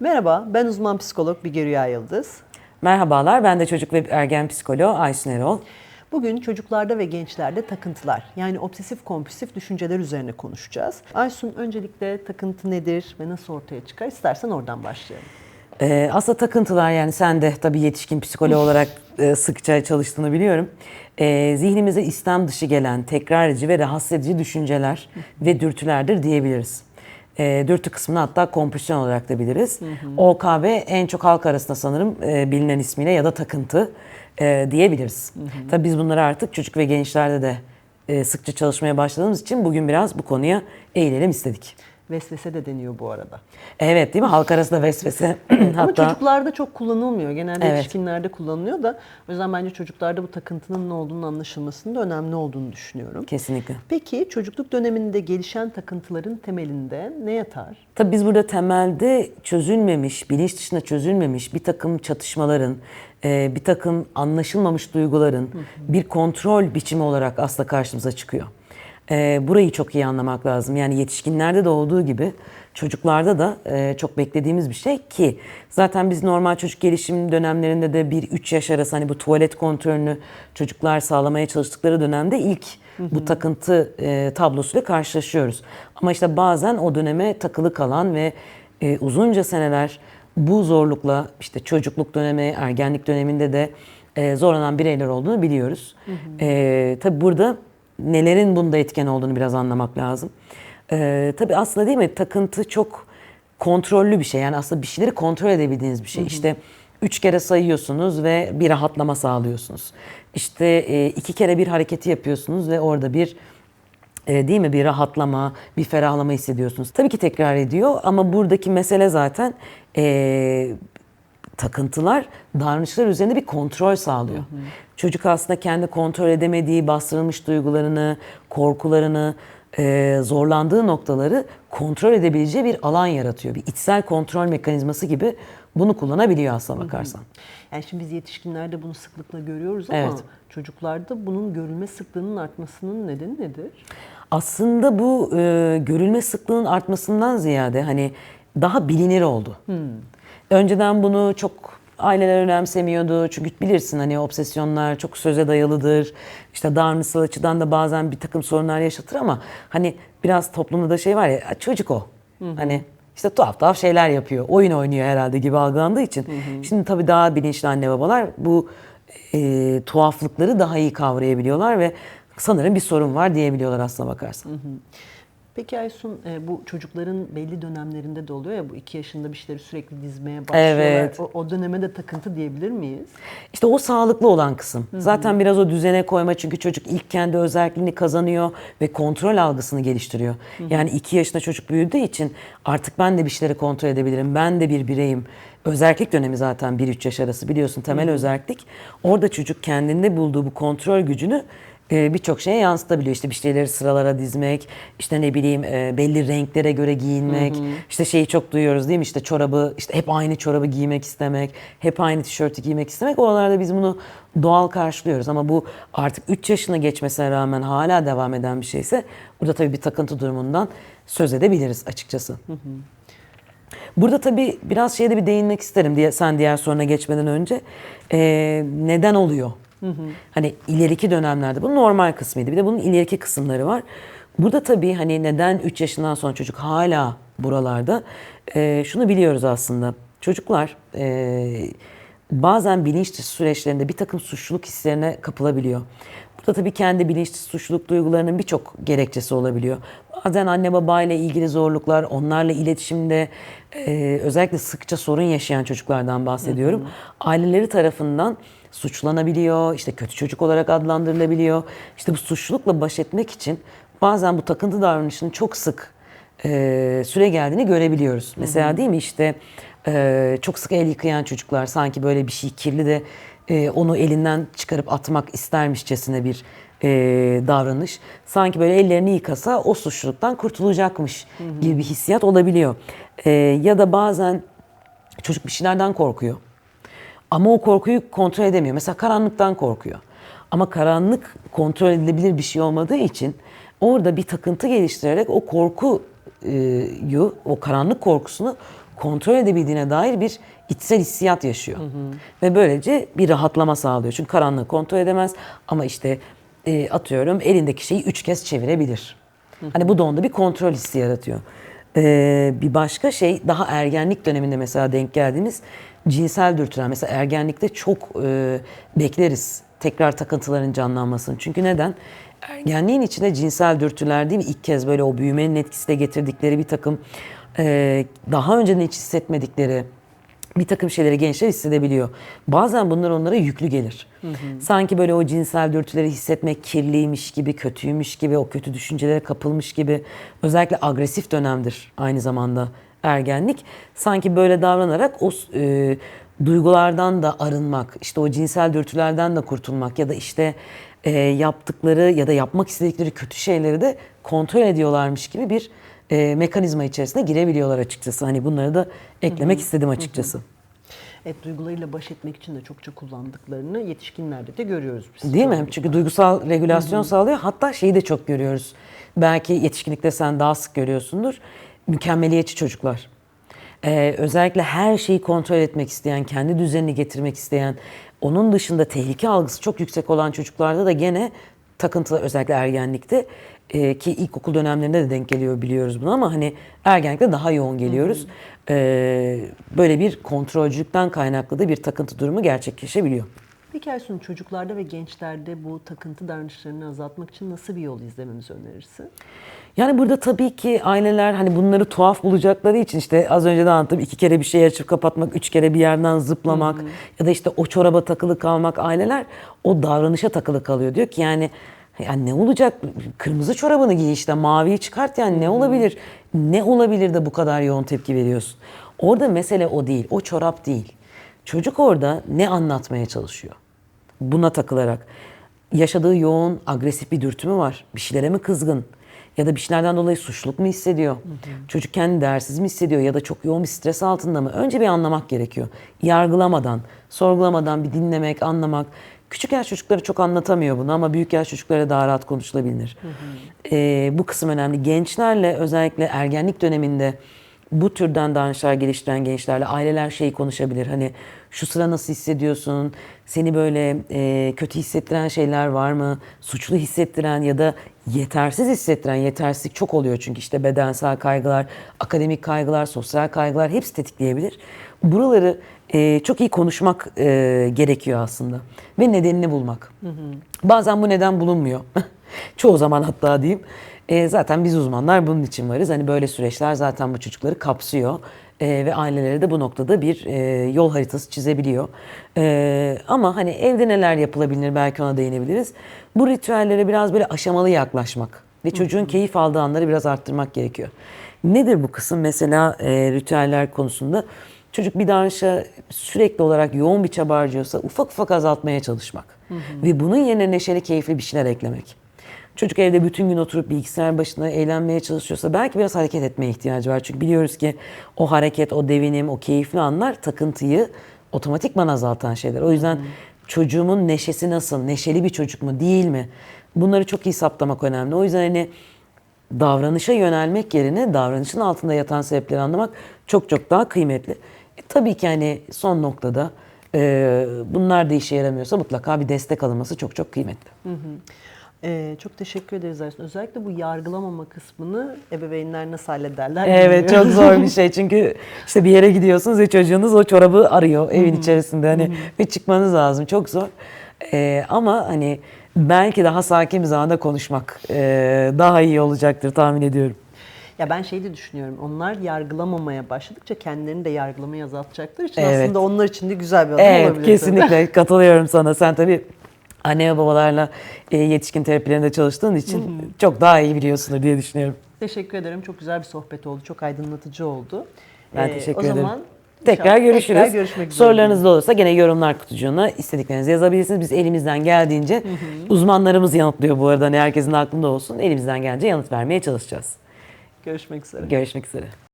Merhaba, ben uzman psikolog Bilge Rüya Yıldız. Merhabalar, ben de çocuk ve ergen psikoloğu Aysun Erol. Bugün çocuklarda ve gençlerde takıntılar yani obsesif kompulsif düşünceler üzerine konuşacağız. Aysun öncelikle takıntı nedir ve nasıl ortaya çıkar? İstersen oradan başlayalım. Ee, aslında takıntılar yani sen de tabii yetişkin psikoloğu olarak e, sıkça çalıştığını biliyorum. Ee, zihnimize istem dışı gelen tekrar edici ve rahatsız edici düşünceler ve dürtülerdir diyebiliriz. Ee, dürtü kısmını hatta kompulsiyon olarak da biliriz. OKB en çok halk arasında sanırım e, bilinen ismiyle ya da takıntı e, diyebiliriz. Tabii biz bunları artık çocuk ve gençlerde de e, sıkça çalışmaya başladığımız için bugün biraz bu konuya eğilelim istedik. Vesvese de deniyor bu arada. Evet değil mi? Halk arasında vesvese. Ama çocuklarda çok kullanılmıyor. Genelde Evet. yetişkinlerde kullanılıyor da o yüzden bence çocuklarda bu takıntının ne olduğunu anlaşılmasının da önemli olduğunu düşünüyorum. Kesinlikle. Peki çocukluk döneminde gelişen takıntıların temelinde ne yatar? Tabii biz burada temelde çözülmemiş, bilinç dışında çözülmemiş bir takım çatışmaların, e, bir takım anlaşılmamış duyguların bir kontrol biçimi olarak aslında karşımıza çıkıyor. E, Burayı çok iyi anlamak lazım. Yani yetişkinlerde de olduğu gibi çocuklarda da e, çok beklediğimiz bir şey ki zaten biz normal çocuk gelişim dönemlerinde de 1-3 yaş arası hani bu tuvalet kontrolünü çocuklar sağlamaya çalıştıkları dönemde ilk bu takıntı e, tablosuyla karşılaşıyoruz. Ama işte bazen o döneme takılı kalan ve e, uzunca seneler bu zorlukla işte çocukluk dönemi, ergenlik döneminde de e, zorlanan bireyler olduğunu biliyoruz. E, tabii burada nelerin bunda etken olduğunu biraz anlamak lazım. E, tabii aslında değil mi takıntı çok kontrollü bir şey. Yani aslında bir şeyleri kontrol edebildiğiniz bir şey. İşte üç kere sayıyorsunuz ve bir rahatlama sağlıyorsunuz. İşte e, iki kere bir hareketi yapıyorsunuz ve orada bir e, değil mi bir rahatlama, bir ferahlama hissediyorsunuz. Tabii ki tekrar ediyor ama buradaki mesele zaten e, takıntılar davranışlar üzerinde bir kontrol sağlıyor. Çocuk aslında kendi kontrol edemediği bastırılmış duygularını, korkularını, e, zorlandığı noktaları kontrol edebileceği bir alan yaratıyor. Bir içsel kontrol mekanizması gibi bunu kullanabiliyor aslına bakarsan. Yani şimdi biz yetişkinlerde bunu sıklıkla görüyoruz ama Evet. çocuklarda bunun görülme sıklığının artmasının nedeni nedir? Aslında bu e, görülme sıklığının artmasından ziyade hani daha bilinir oldu. Önceden bunu çok aileler önemsemiyordu. Çünkü bilirsin hani obsesyonlar çok söze dayalıdır. İşte davranışsal açıdan da bazen bir takım sorunlar yaşatır ama hani biraz toplumda da şey var ya çocuk o. Hani işte tuhaf tuhaf şeyler yapıyor. Oyun oynuyor herhalde gibi algılandığı için. Şimdi tabii daha bilinçli anne babalar bu e, tuhaflıkları daha iyi kavrayabiliyorlar ve sanırım bir sorun var diyebiliyorlar aslına bakarsan. Peki Aysun e, bu çocukların belli dönemlerinde de oluyor ya bu iki yaşında bir şeyleri sürekli dizmeye başlıyorlar. Evet. O, o döneme de takıntı diyebilir miyiz? İşte o sağlıklı olan kısım. Zaten biraz o düzene koyma çünkü çocuk ilk kendi özelliğini kazanıyor ve kontrol algısını geliştiriyor. Yani iki yaşında çocuk büyüdüğü için artık ben de bir şeyleri kontrol edebilirim. Ben de bir bireyim. Özellik dönemi zaten 1-3 yaş arası biliyorsun temel özellik. Orada çocuk kendinde bulduğu bu kontrol gücünü birçok şeye yansıtabiliyor. İşte bir şeyleri sıralara dizmek, işte ne bileyim e, belli renklere göre giyinmek. İşte şeyi çok duyuyoruz değil mi? İşte çorabı, işte hep aynı çorabı giymek istemek, hep aynı tişörtü giymek istemek. Oralarda biz bunu doğal karşılıyoruz. Ama bu artık 3 yaşına geçmesine rağmen hala devam eden bir şeyse burada tabii bir takıntı durumundan söz edebiliriz açıkçası. Burada tabii biraz şeye de bir değinmek isterim diye sen diğer soruna geçmeden önce. Ee, neden oluyor? Hani ileriki dönemlerde bu normal kısmıydı. Bir de bunun ileriki kısımları var. Burada tabii hani neden 3 yaşından sonra çocuk hala buralarda? Ee, şunu biliyoruz aslında. Çocuklar e, bazen bilinç dışı süreçlerinde bir takım suçluluk hislerine kapılabiliyor. Burada tabii kendi bilinç dışı suçluluk duygularının birçok gerekçesi olabiliyor. Bazen anne babayla ilgili zorluklar, onlarla iletişimde e, özellikle sıkça sorun yaşayan çocuklardan bahsediyorum. Aileleri tarafından suçlanabiliyor, işte kötü çocuk olarak adlandırılabiliyor. İşte bu suçlulukla baş etmek için bazen bu takıntı davranışının çok sık e, süre geldiğini görebiliyoruz. Mesela değil mi işte e, çok sık el yıkayan çocuklar sanki böyle bir şey kirli de e, onu elinden çıkarıp atmak istermişçesine bir e, davranış. Sanki böyle ellerini yıkasa o suçluluktan kurtulacakmış gibi bir hissiyat olabiliyor. E, ya da bazen çocuk bir şeylerden korkuyor. Ama o korkuyu kontrol edemiyor. Mesela karanlıktan korkuyor. Ama karanlık kontrol edilebilir bir şey olmadığı için orada bir takıntı geliştirerek o korkuyu, o karanlık korkusunu kontrol edebildiğine dair bir içsel hissiyat yaşıyor. Ve böylece bir rahatlama sağlıyor. Çünkü karanlığı kontrol edemez ama işte e, atıyorum elindeki şeyi üç kez çevirebilir. Hani bu da onda bir kontrol hissi yaratıyor. Ee, bir başka şey daha ergenlik döneminde mesela denk geldiğimiz cinsel dürtüler. Mesela ergenlikte çok e, bekleriz tekrar takıntıların canlanmasını. Çünkü neden? Ergenliğin içinde cinsel dürtüler değil mi? İlk kez böyle o büyümenin etkisiyle getirdikleri bir takım e, daha önceden hiç hissetmedikleri bir takım şeyleri gençler hissedebiliyor. Bazen bunlar onlara yüklü gelir. Sanki böyle o cinsel dürtüleri hissetmek kirliymiş gibi, kötüymüş gibi, o kötü düşüncelere kapılmış gibi. Özellikle agresif dönemdir aynı zamanda ergenlik. Sanki böyle davranarak o e, duygulardan da arınmak, işte o cinsel dürtülerden de kurtulmak ya da işte e, yaptıkları ya da yapmak istedikleri kötü şeyleri de kontrol ediyorlarmış gibi bir e, mekanizma içerisine girebiliyorlar açıkçası. Hani bunları da eklemek istedim açıkçası. Evet duygularıyla baş etmek için de çokça kullandıklarını yetişkinlerde de görüyoruz biz. Değil mi? Çünkü duygusal regülasyon sağlıyor. Hatta şeyi de çok görüyoruz. Belki yetişkinlikte sen daha sık görüyorsundur. Mükemmeliyetçi çocuklar. Ee, özellikle her şeyi kontrol etmek isteyen, kendi düzenini getirmek isteyen, onun dışında tehlike algısı çok yüksek olan çocuklarda da gene takıntılı özellikle ergenlikte e, ki ilkokul dönemlerinde de denk geliyor biliyoruz bunu ama hani ergenlikte daha yoğun geliyoruz. Ee, böyle bir kontrolcülükten kaynaklı da bir takıntı durumu gerçekleşebiliyor. Peki Aysun çocuklarda ve gençlerde bu takıntı davranışlarını azaltmak için nasıl bir yol izlememizi önerirsin? Yani burada tabii ki aileler hani bunları tuhaf bulacakları için işte az önce de anlattım iki kere bir şey açıp kapatmak, üç kere bir yerden zıplamak ya da işte o çoraba takılı kalmak aileler o davranışa takılı kalıyor. Diyor ki yani yani ne olacak? Kırmızı çorabını giy işte maviyi çıkart yani ne olabilir? Ne olabilir de bu kadar yoğun tepki veriyorsun? Orada mesele o değil. O çorap değil. Çocuk orada ne anlatmaya çalışıyor? Buna takılarak. Yaşadığı yoğun agresif bir dürtü mü var? Bir şeylere mi kızgın? Ya da bir şeylerden dolayı suçluluk mu hissediyor? Çocuk kendini değersiz mi hissediyor? Ya da çok yoğun bir stres altında mı? Önce bir anlamak gerekiyor. Yargılamadan, sorgulamadan bir dinlemek, anlamak. Küçük yaş çocukları çok anlatamıyor bunu ama büyük yaş çocuklara daha rahat konuşulabilir. Ee, bu kısım önemli. Gençlerle özellikle ergenlik döneminde bu türden davranışlar geliştiren gençlerle aileler şeyi konuşabilir. Hani şu sıra nasıl hissediyorsun? Seni böyle e, kötü hissettiren şeyler var mı? Suçlu hissettiren ya da yetersiz hissettiren, yetersizlik çok oluyor çünkü işte bedensel kaygılar, akademik kaygılar, sosyal kaygılar hepsi tetikleyebilir. Buraları e, çok iyi konuşmak e, gerekiyor aslında ve nedenini bulmak. Bazen bu neden bulunmuyor. Çoğu zaman hatta diyeyim. E, zaten biz uzmanlar bunun için varız. Hani böyle süreçler zaten bu çocukları kapsıyor. E, ve aileleri de bu noktada bir e, yol haritası çizebiliyor. E, ama hani evde neler yapılabilir belki ona değinebiliriz. Bu ritüellere biraz böyle aşamalı yaklaşmak ve çocuğun keyif aldığı anları biraz arttırmak gerekiyor. Nedir bu kısım mesela e, ritüeller konusunda? Çocuk bir davranışa sürekli olarak yoğun bir çaba harcıyorsa ufak ufak azaltmaya çalışmak. Ve bunun yerine neşeli, keyifli bir şeyler eklemek. Çocuk evde bütün gün oturup bilgisayar başında eğlenmeye çalışıyorsa belki biraz hareket etmeye ihtiyacı var. Çünkü biliyoruz ki o hareket, o devinim, o keyifli anlar takıntıyı otomatikman azaltan şeyler. O yüzden çocuğumun neşesi nasıl, neşeli bir çocuk mu, değil mi? Bunları çok iyi saptamak önemli. O yüzden hani davranışa yönelmek yerine davranışın altında yatan sebepleri anlamak çok çok daha kıymetli. E, tabii ki hani son noktada e, bunlar da işe yaramıyorsa mutlaka bir destek alınması çok çok kıymetli. Ee, çok teşekkür ederiz Aysun. Özellikle bu yargılamama kısmını ebeveynler nasıl hallederler Evet çok zor bir şey çünkü işte bir yere gidiyorsunuz ve çocuğunuz o çorabı arıyor evin içerisinde hani ve çıkmanız lazım çok zor. Ee, ama hani belki daha sakin bir zamanda konuşmak e, daha iyi olacaktır tahmin ediyorum. Ya ben şey de düşünüyorum. Onlar yargılamamaya başladıkça kendilerini de yargılamayı azaltacaklar için Evet. aslında onlar için de güzel bir adım Evet olabilir. kesinlikle katılıyorum sana. Sen tabii anne ve babalarla e, yetişkin terapilerinde çalıştığın için çok daha iyi biliyorsundur diye düşünüyorum. Teşekkür ederim. Çok güzel bir sohbet oldu. Çok aydınlatıcı oldu. Ben Ee, teşekkür o ederim. zaman Tekrar görüşürüz. Tekrar görüşmek. Sorularınız da olursa gene yorumlar kutucuğuna istediklerinizi yazabilirsiniz. Biz elimizden geldiğince uzmanlarımız yanıtlıyor bu arada. Hani herkesin aklında olsun. Elimizden gelince yanıt vermeye çalışacağız. Görüşmek üzere. Görüşmek üzere.